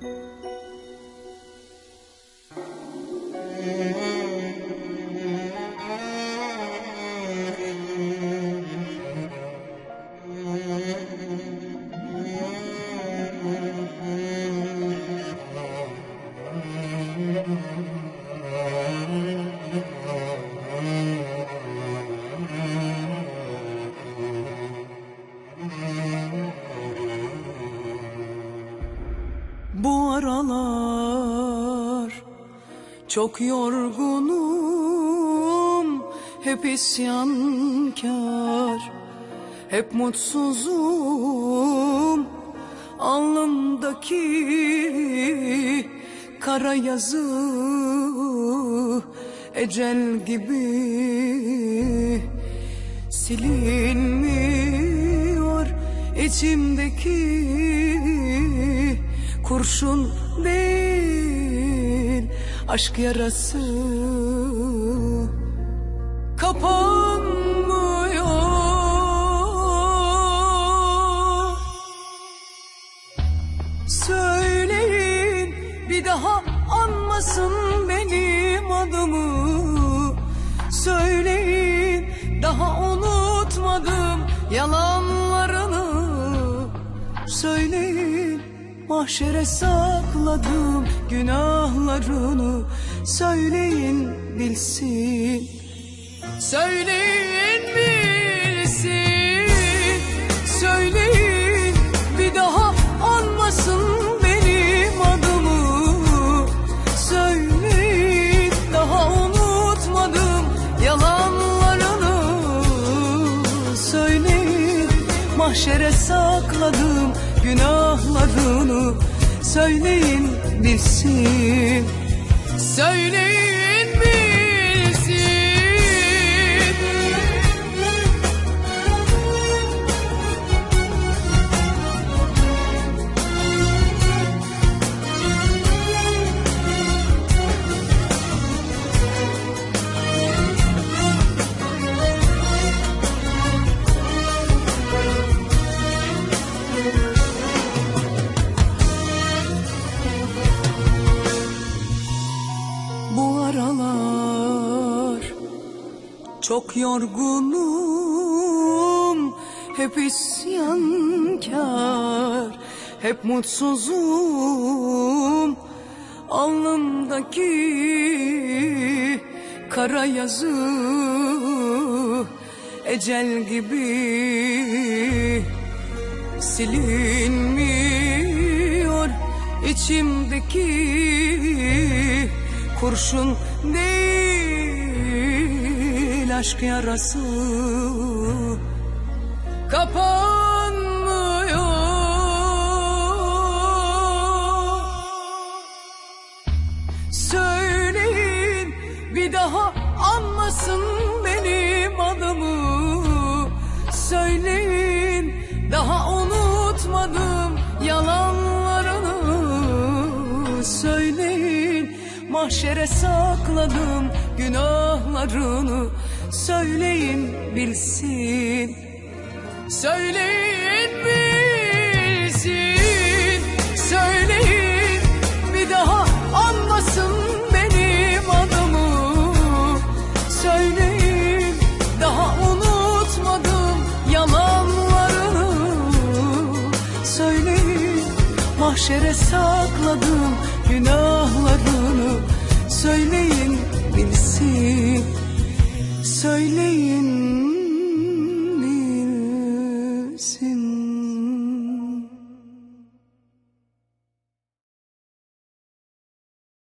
了。Çok yorgunum, hep isyankar, hep mutsuzum. Alnımdaki kara yazı ecel gibi silinmiyor içimdeki kurşun değil aşk yarası kapanmıyor. Söyleyin bir daha anmasın benim adımı. Söyleyin daha unutmadım yalanlarını. Söyleyin mahşere sakladım günahlarını. Söyleyin bilsin. Söyleyin bilsin. Söyleyin bir daha anmasın benim adımı. Söyleyin daha unutmadım yalanlarını. Söyleyin mahşere sakladım günahlarını Söyleyin bilsin. Söyleyin çok yorgunum Hep isyankar Hep mutsuzum. Alnımdaki kara yazı Ecel gibi silinmiyor. İçimdeki kurşun değil aşk yarası kapanmıyor. Söyleyin bir daha anmasın benim adımı. Söyleyin daha unutmadım yalanlarını. Söyleyin mahşere sakladım günahlarını Söyleyin bilsin. Söyleyin bilsin. Söyleyin bir daha anmasın benim adımı. Söyleyin daha unutmadım yalanlarını. Söyleyin mahşere sakladım sí.